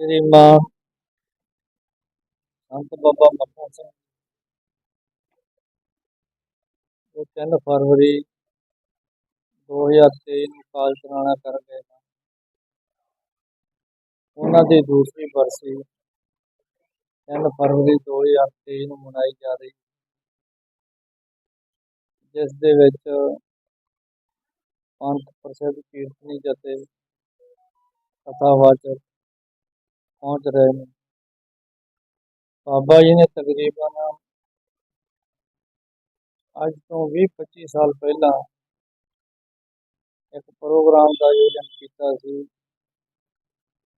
ਸ਼੍ਰੀਮਾਨ ਸੰਤ ਬਾਬਾ ਮੱਖਣ ਸਿੰਘ ਉਹ 3 ਫਰਵਰੀ 2023 ਨੂੰ ਕਾਲ ਚਲਾਣਾ ਕਰ ਗਏ ਸਨ। ਉਹਨਾਂ ਦੀ ਦੂਸਰੀ ਬਰਸੀ 3 ਫਰਵਰੀ 2023 ਨੂੰ ਮਨਾਈ ਜਾ ਰਹੀ ਜਿਸ ਦੇ ਵਿੱਚ ਪੰਥ ਪ੍ਰਸਿੱਧ ਕੀਰਤਨੀ ਜਥੇ ਕਥਾਵਾਚਕ ਪਹੁੰਚ ਰਹੇ ਨੇ। ਬਾਬਾ ਜੀ ਨੇ ਤਕਰੀਬਨ ਅੱਜ ਤੋਂ 20-25 ਸਾਲ ਪਹਿਲਾਂ ਇੱਕ ਪ੍ਰੋਗਰਾਮ ਦਾ ਆਯੋਜਨ ਕੀਤਾ ਸੀ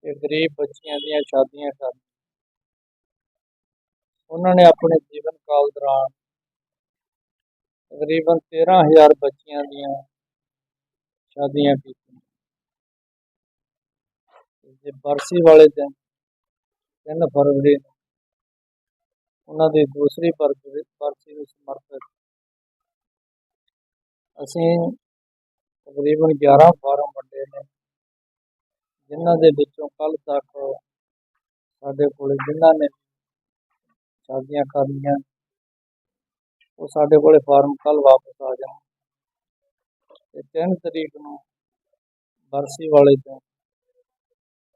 ਕਿ ਗਰੀਬ ਬੱਚਿਆਂ ਦੀਆਂ ਸ਼ਾਦੀਆਂ ਕਰਨ। ਉਹਨਾਂ ਨੇ ਆਪਣੇ ਜੀਵਨ ਕਾਲ ਦੌਰਾਨ ਤਕਰੀਬਨ 13000 ਬੱਚਿਆਂ ਦੀਆਂ ਸ਼ਾਦੀਆਂ ਕੀਤੀਆਂ। ਤੇ ਬਰਸੀ ਵਾਲੇ ਦਿਨ 3 ਫਰਵਰੀ ਨੂੰ ਉਹਨਾਂ ਦੀ ਦੂਸਰੀ ਬਰਸੀ ਨੂੰ ਸਮਰਪਿਤ। ਅਸੀਂ ਤਕਰੀਬਨ 11 ਫਾਰਮ ਵੰਡੇ ਨੇ, ਜਿਨ੍ਹਾਂ ਦੇ ਵਿੱਚੋਂ ਕੱਲ ਤੱਕ ਸਾਡੇ ਕੋਲ ਜਿਨ੍ਹਾਂ ਨੇ ਸ਼ਾਦੀਆਂ ਕਰਨੀਆਂ ਉਹ ਸਾਡੇ ਕੋਲੇ ਫਾਰਮ ਕੱਲ ਵਾਪਸ ਆ ਜਾਣ। ਤੇ 3 ਤਰੀਕ ਨੂੰ ਬਰਸੀ ਵਾਲੇ ਦਿਨ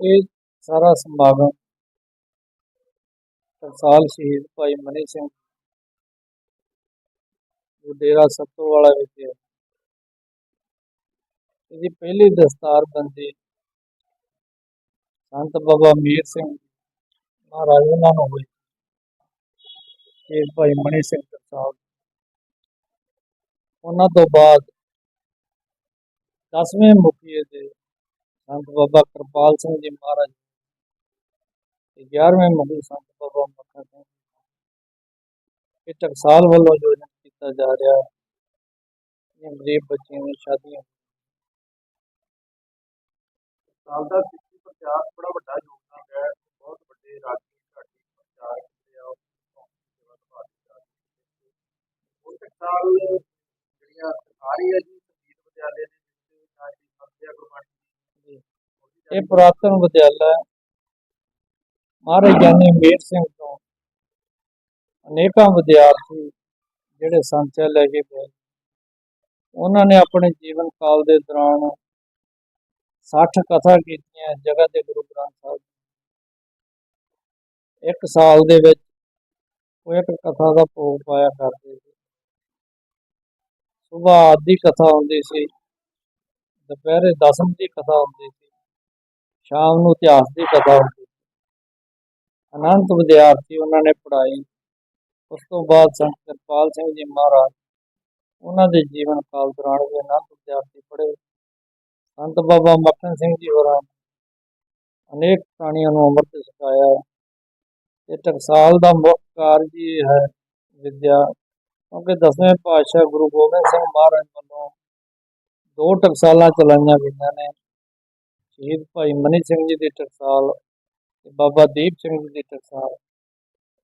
ਇਹ ਸਾਰਾ ਸਮਾਗਮ ਟਕਸਾਲ ਸ਼ਹੀਦ ਭਾਈ ਮਨੀ ਸਿੰਘ ਜੋ ਡੇਰਾ ਸੱਤੋ ਵਾਲਾ ਵਿਖੇ ਹੈ। ਇਹਦੀ ਪਹਿਲੀ ਦਸਤਾਰਬੰਦੀ ਸੰਤ ਬਾਬਾ ਮੀਰ ਸਿੰਘ ਮਹਾਰਾਜ ਉਹਨਾਂ ਨੂੰ ਹੋਈ। ਸ਼ਹੀਦ ਭਾਈ ਮਨੀ ਸਿੰਘ ਟਕਸਾਲ ਉਹਨਾਂ ਤੋਂ ਬਾਅਦ ਦਸਵੇਂ ਮੁਖੀ ਦੇ ਸੰਤ ਬਾਬਾ ਕਿਰਪਾਲ ਸਿੰਘ ਜੀ ਮਹਾਰਾਜ ਤੇ 11ਵੇਂ ਮੁਖੀ ਸੰਤ ਬਾਬਾ ਮੱਖਣ ਸਿੰਘ ਇਹ ਟਕਸਾਲ ਵੱਲੋਂ ਯੋਜਨਾ ਕੀਤਾ ਜਾ ਰਿਹਾ ਹੈ ਇਹ ਗਰੀਬ ਬੱਚਿਆਂ ਦੀਆਂ ਸ਼ਾਦੀਆਂ ਟਕਸਾਲ ਦਾ ਸਿੱਖੀ ਪ੍ਰਚਾਰ ਬੜਾ ਵੱਡਾ ਯੋਗਦਾਨ ਹੈ ਬਹੁਤ ਵੱਡੇ ਰਾਜਨੀਤਿਕ ਘਾਟੀ ਪ੍ਰਚਾਰ ਜਿਹੜੇ ਆ ਉਹ ਸੇਵਾ ਨਿਭਾ ਰਹੇ ਜਾ ਰਹੇ ਉਹ ਟਕਸਾਲ ਜਿਹੜੀਆਂ ਸਰਕਾਰੀ ਹੈ ਜੀ ਇਹ ਪੁਰਾਤਨ ਵਿਦਿਆਲਾ ਹੈ। ਮਹਾਰਾਜ ਗਿਆਨੀ ਮੇਰ ਸਿੰਘ ਤੋਂ ਅਨੇਕਾਂ ਵਿਦਿਆਰਥੀ ਜਿਹੜੇ ਸੰਚਾ ਲੈ ਕੇ ਗਏ। ਉਹਨਾਂ ਨੇ ਆਪਣੇ ਜੀਵਨ ਕਾਲ ਦੇ ਦੌਰਾਨ 60 ਕਥਾ ਕੀਤੀਆਂ ਜਗ੍ਹਾ ਤੇ ਗੁਰੂ ਗ੍ਰੰਥ ਸਾਹਿਬ ਇੱਕ ਸਾਲ ਦੇ ਵਿੱਚ ਉਹ ਇੱਕ ਕਥਾ ਦਾ ਭੋਗ ਪਾਇਆ ਕਰਦੇ ਸੀ। ਸੁਬਾਹ ਦੀ ਕਥਾ ਹੁੰਦੀ ਸੀ, ਦੁਪਹਿਰੇ ਦਸਮ ਦੀ ਕਥਾ ਹੁੰਦੀ ਸੀ। ਸ਼ਾਮ ਨੂੰ ਇਤਿਹਾਸ ਦੀ ਕਥਾ ਹੁੰਦੀ ਅਨੰਤ ਵਿਦਿਆਰਥੀ ਉਹਨਾਂ ਨੇ ਪੜ੍ਹਾਈ। ਉਸ ਤੋਂ ਬਾਅਦ ਸੰਤ ਕਿਰਪਾਲ ਸਿੰਘ ਜੀ ਮਹਾਰਾਜ ਉਹਨਾਂ ਦੇ ਜੀਵਨ ਕਾਲ ਦੌਰਾਨ ਵੀ ਅਨੰਤ ਵਿਦਿਆਰਥੀ ਪੜ੍ਹੇ। ਸੰਤ ਬਾਬਾ ਮੱਖਣ ਸਿੰਘ ਜੀ ਹੋਰਾਂ ਅਨੇਕ ਪ੍ਰਾਣੀਆਂ ਨੂੰ ਅੰਮ੍ਰਿਤ ਛਕਾਇਆ। ਇਹ ਟਕਸਾਲ ਦਾ ਮੁੱਖ ਕਾਰਜ ਹੀ ਹੈ ਵਿਦਿਆ। ਕਿਉਂਕਿ ਦਸਵੇਂ ਪਾਤਸ਼ਾਹ ਗੁਰੂ ਗੋਬਿੰਦ ਸਿੰਘ ਮਹਾਰਾਜ ਵੱਲੋਂ ਦੋ ਟਕਸਾਲਾਂ ਚਲਾਈਆਂ ਗਈਆਂ ਨੇ। ਸ਼ਹੀਦ ਭਾਈ ਮਨੀ ਸਿੰਘ ਜੀ ਦੀ ਟਕਸਾਲ ਤੇ ਬਾਬਾ ਦੀਪ ਸਿੰਘ ਜੀ ਦੀ ਟਕਸਾਲ।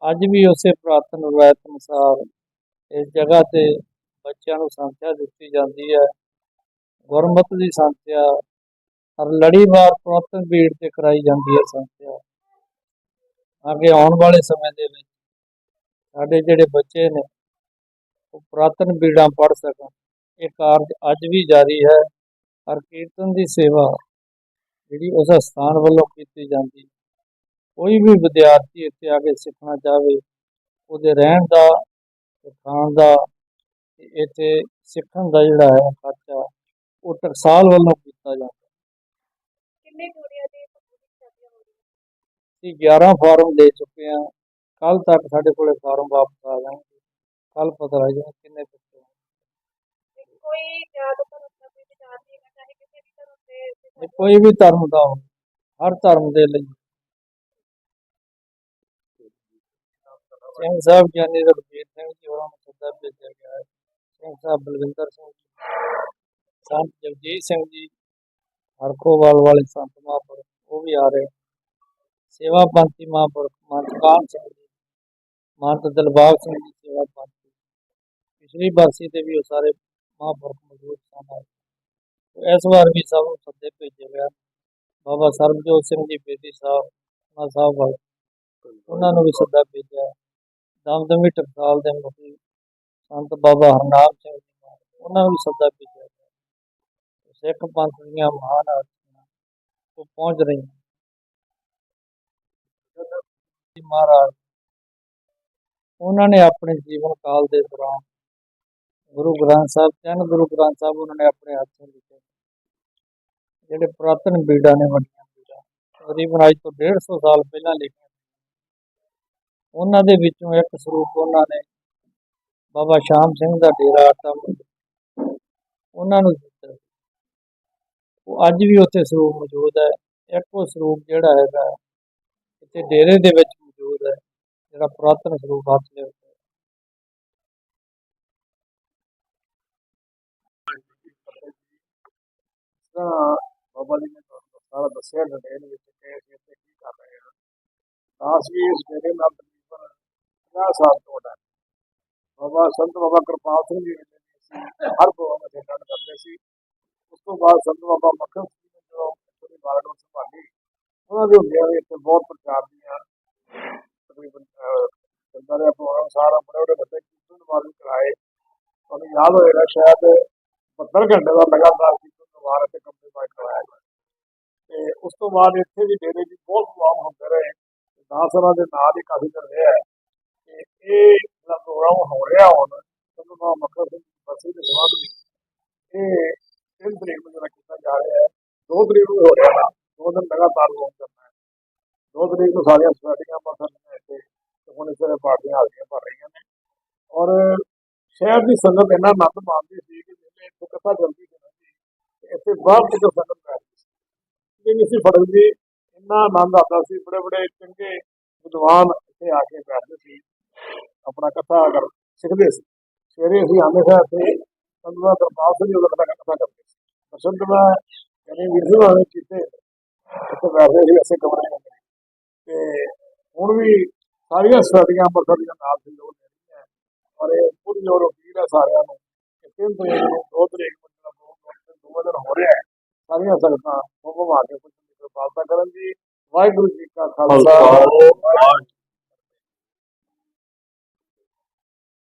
ਅੱਜ ਵੀ ਉਸੇ ਪੁਰਾਤਨ ਰਵਾਇਤ ਅਨੁਸਾਰ ਇਸ ਜਗ੍ਹਾ ਤੇ ਬੱਚਿਆਂ ਨੂੰ ਸੰਥਿਆ ਦਿੱਤੀ ਜਾਂਦੀ ਹੈ। ਗੁਰਮਤ ਦੀ ਸੰਥਿਆ, ਹਰ ਲੜੀਵਾਰ ਪੁਰਾਤਨ ਬੀੜ ਤੇ ਕਰਾਈ ਜਾਂਦੀ ਹੈ ਸੰਥਿਆ। ਅੱਗੇ ਆਉਣ ਵਾਲੇ ਸਮੇਂ ਦੇ ਵਿੱਚ ਸਾਡੇ ਜਿਹੜੇ ਬੱਚੇ ਨੇ, ਉਹ ਪੁਰਾਤਨ ਬੀੜਾਂ ਪੜ੍ਹ ਸਕਣ। ਇਹ ਕਾਰਜ ਅੱਜ ਵੀ ਜਾਰੀ ਹੈ। ਹਰ ਕੀਰਤਨ ਦੀ ਸੇਵਾ ਜਿਹੜੀ ਉਸ ਸਥਾਨ ਵੱਲੋਂ ਕੀਤੀ ਜਾਂਦੀ ਕੋਈ ਵੀ ਵਿਦਿਆਰਥੀ ਇੱਥੇ ਆ ਕੇ ਸਿੱਖਣਾ ਚਾਹਵੇ ਉਹਦੇ ਰਹਿਣ ਦਾ ਖਾਣ ਦਾ ਇੱਥੇ ਸਿੱਖਣ ਦਾ ਜਿਹੜਾ ਹੈ ਖਰਚਾ ਉਹ ਟਕਸਾਲ ਵੱਲੋਂ ਕੀਤਾ ਜਾਂਦਾ ਕਿੰਨੇ ਕੁੜੀਆਂ ਦੀ ਅਸੀਂ 11 ਫਾਰਮ ਦੇ ਚੁੱਕੇ ਹਾਂ। ਕੱਲ ਤੱਕ ਸਾਡੇ ਕੋਲੇ ਫਾਰਮ ਵਾਪਸ ਆ ਜਾਣਗੇ। ਕੱਲ ਪਤਾ ਲੱਗ ਜਾਣਾ ਕਿੰਨੇ ਬੱਚੇ ਕੋਈ ਜ਼ਿਆਦਾ ਧਰਮ ਦਾ ਕੋਈ ਵਿਚਾਰ ਨਹੀਂ ਹੈਗਾ ਚਾਹੇ ਕਿਸੇ ਵੀ ਧਰਮ ਦੇ ਜੇ ਕੋਈ ਵੀ ਧਰਮ ਦਾ ਹੋਵੇ ਹਰ ਧਰਮ ਦੇ ਲਈ ਸਿੰਘ ਸਾਹਿਬ ਗਿਆਨੀ ਰਘਬੀਰ ਸਿੰਘ ਜੀ ਹੋਰਾਂ ਨੂੰ ਸੱਦਾ ਭੇਜਿਆ ਗਿਆ ਹੈ ਸਿੰਘ ਸਾਹਿਬ ਬਲਵਿੰਦਰ ਸਿੰਘ ਜੀ ਸੰਤ ਜਗਜੀਤ ਸਿੰਘ ਜੀ ਹਰਖੋਵਾਲ ਵਾਲੇ ਸੰਤ ਮਹਾਂਪੁਰਖ ਉਹ ਵੀ ਆ ਰਹੇ ਸੇਵਾ ਪੰਥੀ ਮਹਾਂਪੁਰਖ ਮਹੰਤ ਕਾਹਨ ਸਿੰਘ ਜੀ ਮਹੰਤ ਦਿਲਬਾਗ ਸਿੰਘ ਜੀ ਸੇਵਾ ਪੰਥੀ ਪਿਛਲੀ ਬਰਸੀ ਤੇ ਵੀ ਉਹ ਸਾਰੇ ਮਹਾਂਪੁਰਖ ਮੌਜੂਦ ਸਨ ਤੇ ਇਸ ਵਾਰ ਵੀ ਸਭ ਨੂੰ ਸੱਦੇ ਭੇਜੇ ਗਿਆ ਬਾਬਾ ਸਰਬਜੋਤ ਸਿੰਘ ਜੀ, ਬੇਦੀ ਸਾਹਿਬ, ਉਹਨਾਂ ਸਾਹਿਬ ਵਾਲੇ ਉਹਨਾਂ ਨੂੰ ਵੀ ਸੱਦਾ ਭੇਜਿਆ। ਦਮਦਮੀ ਟਕਸਾਲ ਦੇ ਮੁਖੀ ਸੰਤ ਬਾਬਾ ਹਰਨਾਮ ਸਿੰਘ ਜੀ ਉਹਨਾਂ ਨੂੰ ਵੀ ਸੱਦਾ ਭੇਜਿਆ ਸਿੱਖ ਪੰਥ ਦੀਆਂ ਮਹਾਨ ਹਸਤੀਆਂ ਉਹ ਪਹੁੰਚ ਰਹੀਆਂ ਮਹਾਰਾਜ, ਉਹਨਾਂ ਨੇ ਆਪਣੇ ਜੀਵਨ ਕਾਲ ਦੇ ਦੌਰਾਨ ਗੁਰੂ ਗ੍ਰੰਥ ਸਾਹਿਬ ਤਿੰਨ ਗੁਰੂ ਗ੍ਰੰਥ ਸਾਹਿਬ ਉਹਨਾਂ ਨੇ ਆਪਣੇ ਹੱਥੋਂ ਲਿਖੇ ਜਿਹੜੇ ਪੁਰਾਤਨ ਬੀੜਾਂ ਨੇ ਵੱਡੀਆਂ ਬੀੜਾਂ, ਤਕਰੀਬਨ ਅੱਜ ਤੋਂ 150 ਸਾਲ ਪਹਿਲਾਂ ਲਿਖੇ ਉਹਨਾਂ ਦੇ ਵਿੱਚੋਂ ਇੱਕ ਸਰੂਪ ਉਹਨਾਂ ਨੇ ਬਾਬਾ ਸ਼ਾਮ ਸਿੰਘ ਦਾ ਡੇਰਾ ਆਟਾ ਉਹਨਾਂ ਨੂੰ ਦਿੱਤਾ। ਉਹ ਅੱਜ ਵੀ ਉੱਥੇ ਸਰੂਪ ਮੌਜੂਦ ਹੈ। ਇੱਕੋ ਸਰੂਪ ਜਿਹੜਾ ਹੈਗਾ, ਇੱਥੇ ਡੇਰੇ ਦੇ ਵਿੱਚ ਮੌਜੂਦ ਹੈ, ਜਿਹੜਾ ਪੁਰਾਤਨ ਸਰੂਪ ਹੱਥ ਦੇ ਤਾਂ ਬਾਬਾ ਜੀ ਨੇ ਤੁਹਾਨੂੰ ਸਾਰਾ ਦੱਸਿਆ ਡਿਟੇਲ ਵਿੱਚ ਕਿ ਅਸੀਂ ਇੱਥੇ ਕੀ ਕਰ ਰਹੇ ਹਾਂ ਦਾਸ ਵੀ ਇਸ ਡੇਰੇ ਨਾਲ ਤਕਰੀਬਨ 50 ਸਾਲ ਤੋਂ ਹੈ। ਬਾਬਾ ਸੰਤ ਬਾਬਾ ਕਿਰਪਾਲ ਸਿੰਘ ਜੀ ਨੇ ਹਰ ਪ੍ਰੋਗਰਾਮ ਵਿੱਚ ਅਟੈਂਡ ਕਰਦੇ ਸੀ। ਉਸ ਤੋਂ ਬਾਅਦ ਸੰਤ ਬਾਬਾ ਮੱਖਣ ਸਿੰਘ ਜੀ ਨੇ ਜੋ ਥੋੜੀ ਬਾਰਡ ਨੂੰ ਸੰਭਾਲੀ ਉਹਨਾਂ ਦੇ ਹੁੰਦਿਆਂ ਵੀ ਇੱਥੇ ਬਹੁਤ ਪ੍ਰਚਾਰ ਦੀਆਂ ਤਕਰੀਬਨ ਅਹ, ਚੱਲਦਾ ਰਿਹਾ ਪ੍ਰੋਗਰਾਮ ਸਾਰਾ ਬੜੇ ਬੜੇ ਵੱਡੇ ਕੀਰਤਨ ਵਾਲੇ ਕਰਾਏ। ਤੁਹਾਨੂੰ ਯਾਦ ਹੋਏਗਾ ਸ਼ਾਇਦ 72 ਘੰਟੇ ਦਾ ਲਗਾਤਾਰ ਕੀਰਤਨ ਅਤੇ ਕੰਪਨੀ ਬਾਈ ਕਰਵਾਇਆ ਗਿਆ। ਤੇ ਉਸ ਤੋਂ ਬਾਅਦ ਇੱਥੇ ਵੀ ਡੇਰੇ ਦੀ ਬਹੁਤ ਪ੍ਰੋਗਰਾਮ ਹੁੰਦੇ ਰਹੇ। ਦਾਸਰਾ ਦੇ ਨਾਂ ਦੀ ਕਾਫੀ ਦਿਨ ਰਿਹਾ ਹੈ। ਤੇ ਇਹ ਜਿਹੜਾ ਪ੍ਰੋਗਰਾਮ ਹੋ ਰਿਹਾ ਹੁਣ ਤੁਹਾਨੂੰ ਮੱਕਰ ਸਿੰਘ ਬਸੀ ਦੇ ਸਬੰਧ ਵਿੱਚ, ਇਹ ਤਿੰਨ ਤਰੀਕ ਨੂੰ ਜਿਹੜਾ ਕੀਤਾ ਜਾ ਰਿਹਾ ਹੈ। ਦੋ ਤਰੀਕ ਨੂੰ ਹੋ ਰਿਹਾ ਨਾ ਦੋ ਦਿਨ ਲਗਾਤਾਰ ਪ੍ਰੋਗਰਾਮ ਕਰਨਾ ਹੈ। ਦੋ ਤਰੀਕ ਨੂੰ ਸਾਰੀਆਂ ਸੋਸਾਇਟੀਆਂ ਪਰ ਸਾਡੀਆਂ ਇੱਥੇ। ਤੇ ਹੁਣ ਇਸ ਤਰ੍ਹਾਂ ਪਾਰਟੀਆਂ ਆ ਹਾਜ਼ਰੀਆਂ ਭਰ ਰਹੀਆਂ ਨੇ। ਔਰ ਸ਼ਹਿਰ ਦੀ ਸੰਗਤ ਇੰਨਾ ਨੰਦ ਮਾਣਦੀ ਸੀ ਕਿ ਜਿਵੇਂ ਇੱਥੇ ਕਥਾ ਚੱਲਦੀ ਇੱਥੇ ਬਾਹਰ ਤੱਕ ਸੰਗਤ ਜਿਵੇਂ ਸੀ ਫੜਕ ਜੀ ਇੰਨਾ ਆਨੰਦ ਆਉਂਦਾ ਸੀ। ਬੜੇ ਬੜੇ ਚੰਗੇ ਵਿਦਵਾਨ ਇੱਥੇ ਆ ਕੇ ਬੈਠਦੇ ਸੀ। ਆਪਣਾ ਕਥਾ ਕਰ ਸਿੱਖਦੇ ਸੀ। ਸਵੇਰੇ ਅਸੀਂ ਆਉਂਦੇ ਸਾਂ ਇੱਥੇ ਸੰਗਤ ਦਰਬਾਰ ਸਿੰਘ ਜੀ ਦਾ ਕਥਾ ਕਰਦੇ ਸੀ। ਬਸੰਤ ਦਾ ਯਾਨੀ ਵੀਰ ਆਣੇ ਕੀਤੇ। ਇੱਥੇ ਬੈਠਦੇ ਸੀ, ਅਸੀਂ ਕਮਰੇ ਵਿੱਚ ਤੇ ਹੁਣ ਵੀ ਸਾਰੀਆਂ ਸਟੱਡੀਆਂ ਅੰਮ੍ਰਿਤਸਰ ਦੀਆਂ ਨਾਲ ਸੰਯੋਗ ਦੇ ਰਹੀਆਂ। ਔਰ ਇਹ ਪੂਰੀ ਜੋਰ ਅਪੀਲ ਹੈ ਸਾਰਿਆਂ ਨੂੰ ਕਿ ਤਿੰਨ ਤਰੀਕ ਨੂੰ, ਦੋ ਤਰੀਕ ਨੂੰ ਜਿਹੜਾ ਪ੍ਰੋਗਰਾਮ ਦੋ ਦਿਨ ਹੋ ਰਿਹਾ ਹੈ ਸਾਰੀਆਂ ਸੰਗਤਾਂ ਹੁਕਮ ਆ ਕੇ ਕੁਝ ਕਿਰਪਾਲਤਾ ਕਰਨ ਜੀ ਵਾਹਿਗੁਰੂ ਜੀ ਕਾ ਖਾਲਸਾ